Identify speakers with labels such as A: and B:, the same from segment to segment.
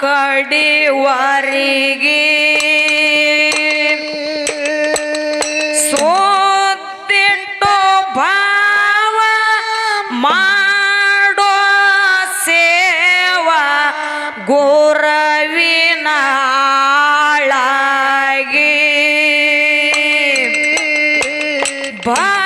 A: ಕಡಿ ವಾರಿಗೆ
B: ಸೋತಿಟ್ಟು ಭಾವ ಮಾಡೋ ಸೇವಾ ಗೋರವಿನ
A: ಬಾ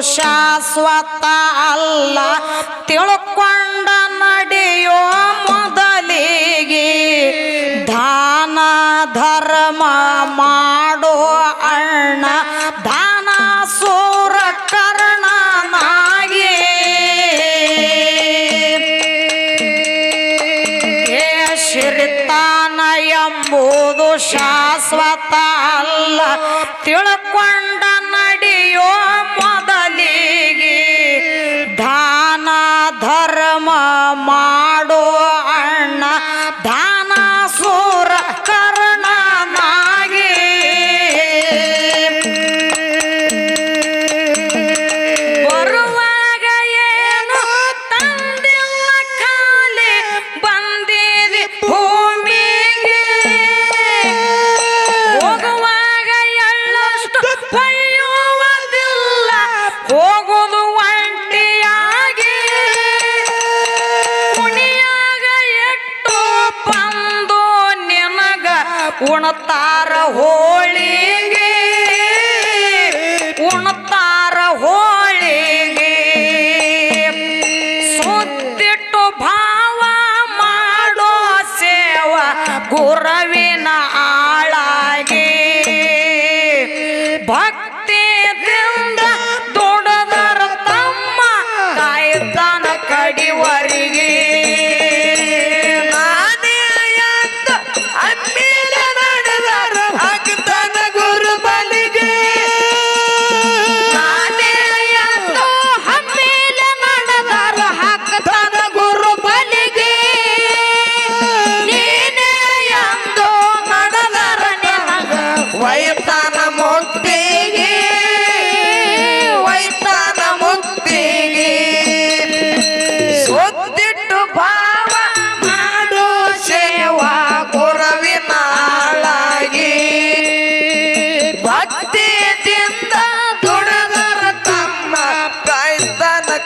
A: ಶಾಶ್ವತ ಅಲ್ಲ. ತಿಳ್ಕೊಂಡ ನಡೆಯೋ ಮೊದಲಿಗೆ ದಾನ ಧರ್ಮ ಮಾಡೋ ಅಣ್ಣ. ದಾನ ಸೂರ ಕರ್ಣನಾಗಿ. ಶಿರ್ತಾನ ಎಂಬುದು ಶಾಶ್ವತ ಅಲ್ಲ. ತಿಳ್ಕೊಂಡ ಉಣತಾರ
B: ಹೋಳಿ.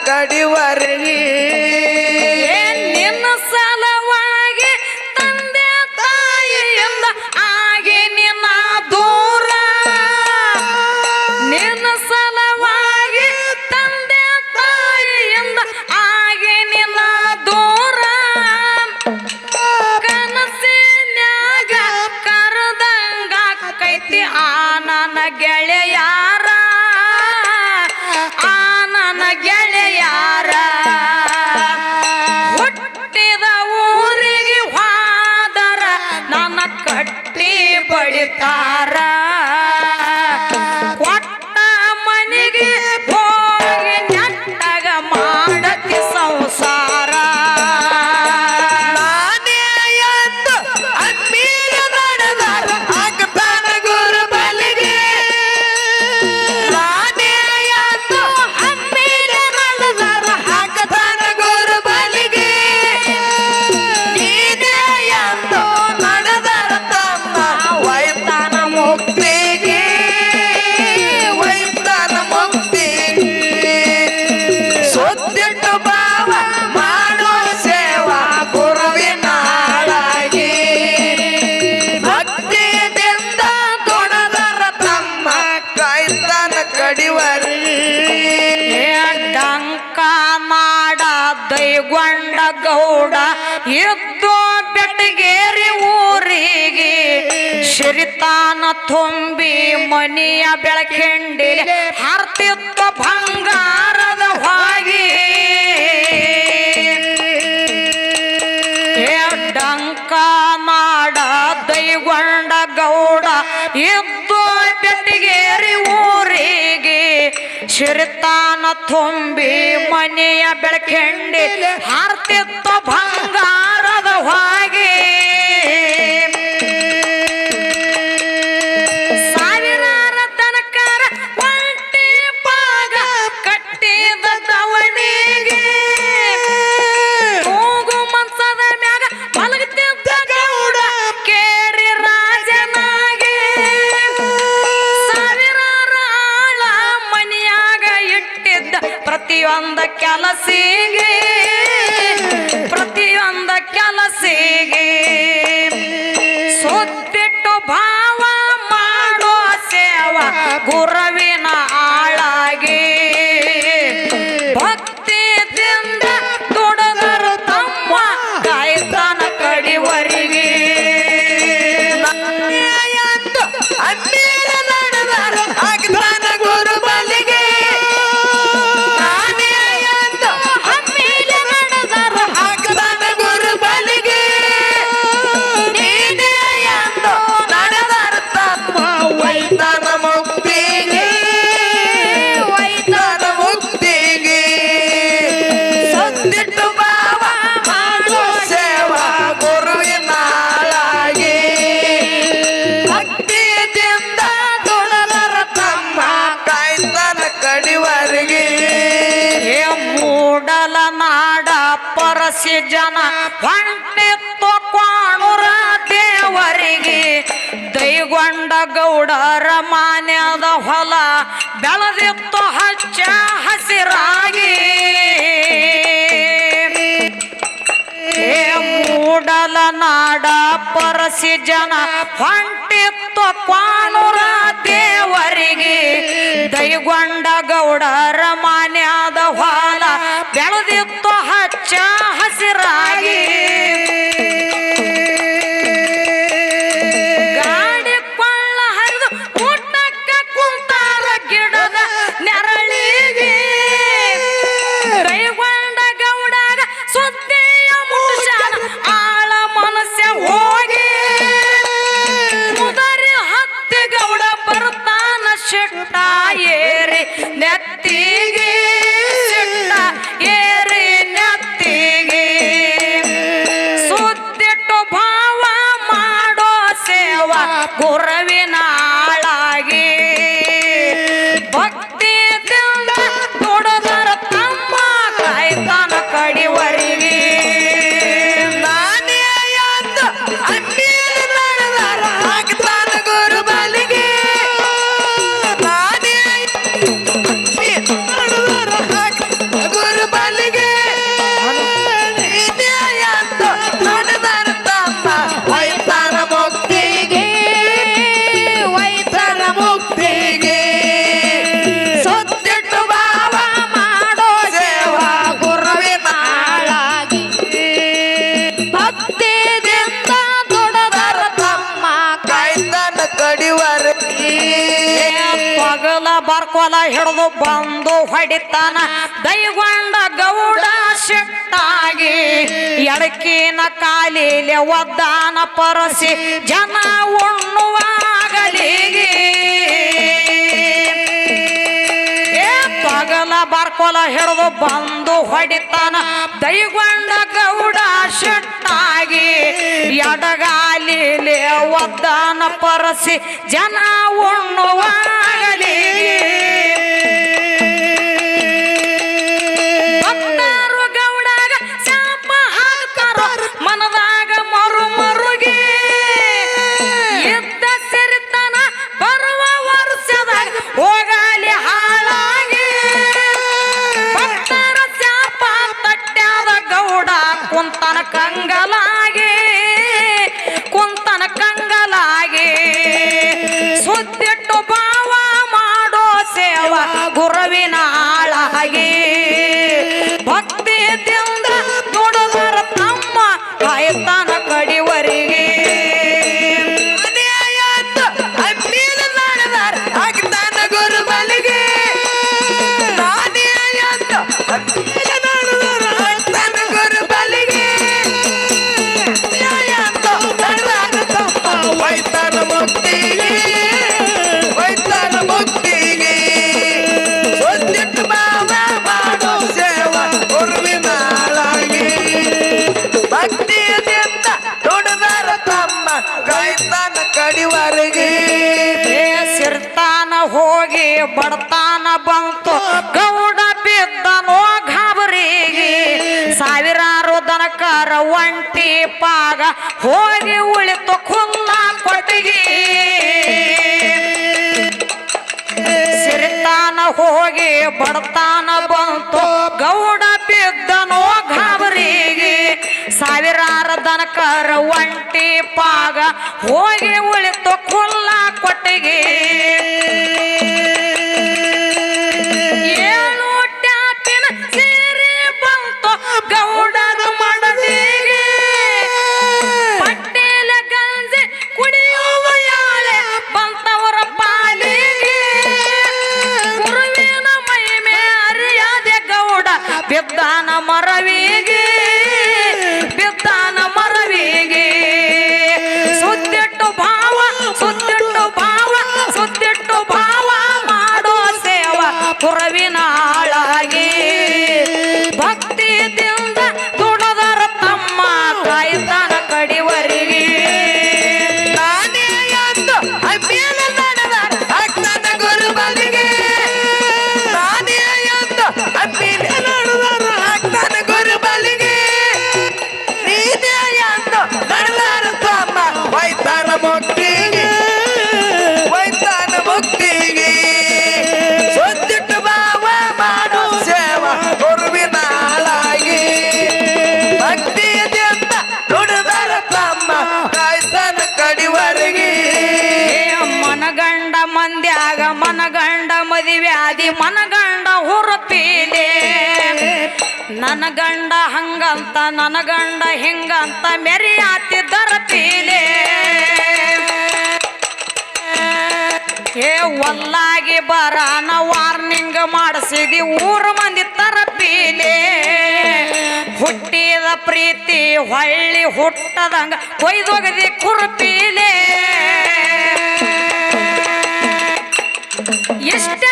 B: ಕಡಿವರಿ
A: ¡Está! ಮನಿಯ ಬೆಳಕೆಂಡಿ ಹರ್ತಿತ್ತು ಬಂಗಾರದ ಹಾಗೆ. ಡಂಕ ಮಾಡ ದೈಗೊಂಡ ಗೌಡ ಇದ್ದು ಬೆಟ್ಟಿಗೇರಿ ಊರಿಗೆ. ಶಿರ್ತಾನ ತುಂಬಿ ಮನೆಯ ಬೆಳಕೆಂಡಿ ಹರ್ತಿತ್ತು ಬಂಗಾರದ ಹಾಗೆ. ಕಳಿಸಿ ಜನ ಹೊಂಟಿತ್ತು ಕಾಣುರ ದೇವರಿಗೆ. ದೈಗೊಂಡ ಗೌಡರ ಮಾನ್ಯದ ಹೊಲ ಬೆಳೆದಿತ್ತು ಹಚ್ಚ ಹಸಿರಾಗಿ. ಮೂಡಲ ನಾಡ ಪರಸಿ ಜನ ಹೊಂಟಿತ್ತು ಕಾಣುರ ದೇವರಿಗೆ. ದೈಗೊಂಡ ಗೌಡರ ಮಾನ್ಯದ ಹೊಲ ಬೆಳೆದಿತ್ತು പ്രായേറെ നെത്തികേ ಕೊಲ ಹಿಡಿದು ಬಂದು ಹೊಡಿತಾನ. ದೈಗೊಂಡ ಗೌಡ ಶೆಟ್ಟಾಗಿ ಎಡಕಿನ ಕಾಲಿಲೆ ಒದ್ದಾನ ಪರಸಿ ಜನ ಉಣ್ಣುವಾಗಲಿಗೆ. ತೊಗಲ ಬರ್ಕೊಲ ಹಿಡಿದು ಬಂದು ಹೊಡಿತಾನ. ದೈಗೊಂಡ ಗೌಡ ಶೆಟ್ಟಾಗಿ ಎಡಗಾಲಿಲೆ ಒದ್ದಾನ ಪರಸಿ ಜನ ಉಣ್ಣುವಾಗಲಿ ಗೌಡ ಬಿದ್ದನೋ ಗಾಬರಿಗೆ ಸಾವಿರಾರು ದನಕರ ಒಂಟಿ ಪಾಗ ಹೋಗಿ ಉಳಿತು ಕುನ್ನ ಕೊಟ್ಟಿಗೆ. ಸಿರಿತಾನ ಹೋಗಿ ಬಡತಾನ ಬಂತು ಗೌಡ ಬಿದ್ದನೋ ಘಾಬರಿಗೆ ಸಾವಿರಾರು ದನಕರ ಒಂಟಿ ಪಾಗ ಹೋಗಿ ಉಳಿತು ಕುಲ್ಲ ಕೊಟ್ಟಿಗೆ.
B: ವ್ಯಾಧಿ ವ್ಯಾಧಿ
A: ಮನಗಂಡ ಹುರುಪೀಲೆ. ನನ್ನ ಗಂಡ ಹಂಗಂತ ನನ್ನ ಗಂಡ ಹಿಂಗಂತ ಮೆರಿ ಆತಿ ಪೀಲೆ ಏ, ಒಲ್ಲಾಗಿ ಬರಾನ ವಾರ್ನಿಂಗ್ ಮಾಡಿಸಿದಿ ಊರು ಮಂದಿ ತರಪೀಲೆ. ಹುಟ್ಟಿದ ಪ್ರೀತಿ ಹೊಳ್ಳಿ ಹುಟ್ಟದಂಗ ಕೊಯ್ದೊಗದಿ ಕುರುಪೀಲೆ. ಎಷ್ಟ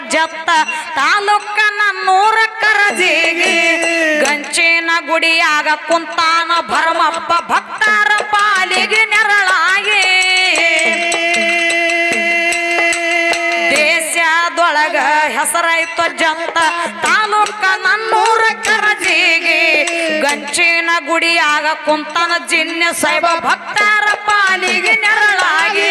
A: ಜತ್ತ ತಾಲೂಕ ನನ್ನೂರ ಕರಜಿಗಿ. ಗಂಚಿನ ಗುಡಿಯಾಗ ಕುಂತಾನ ಭರಮಪ್ಪ ಭಕ್ತರ ಪಾಲಿಗೆ ನೆರಳಾಗಿ. ದೇಶದೊಳಗ ಹೆಸರಾಯ್ತು ಜತ್ತ ತಾಲೂಕ ನನ್ನೂರ ಕರಜಿಗಿ. ಗಂಚಿನ ಗುಡಿಯಾಗ ಕುಂತಾನ ಜಿನ್ನೆ ಸೈಬ ಭಕ್ತರ ಪಾಲಿಗೆ ನೆರಳಾಗಿ.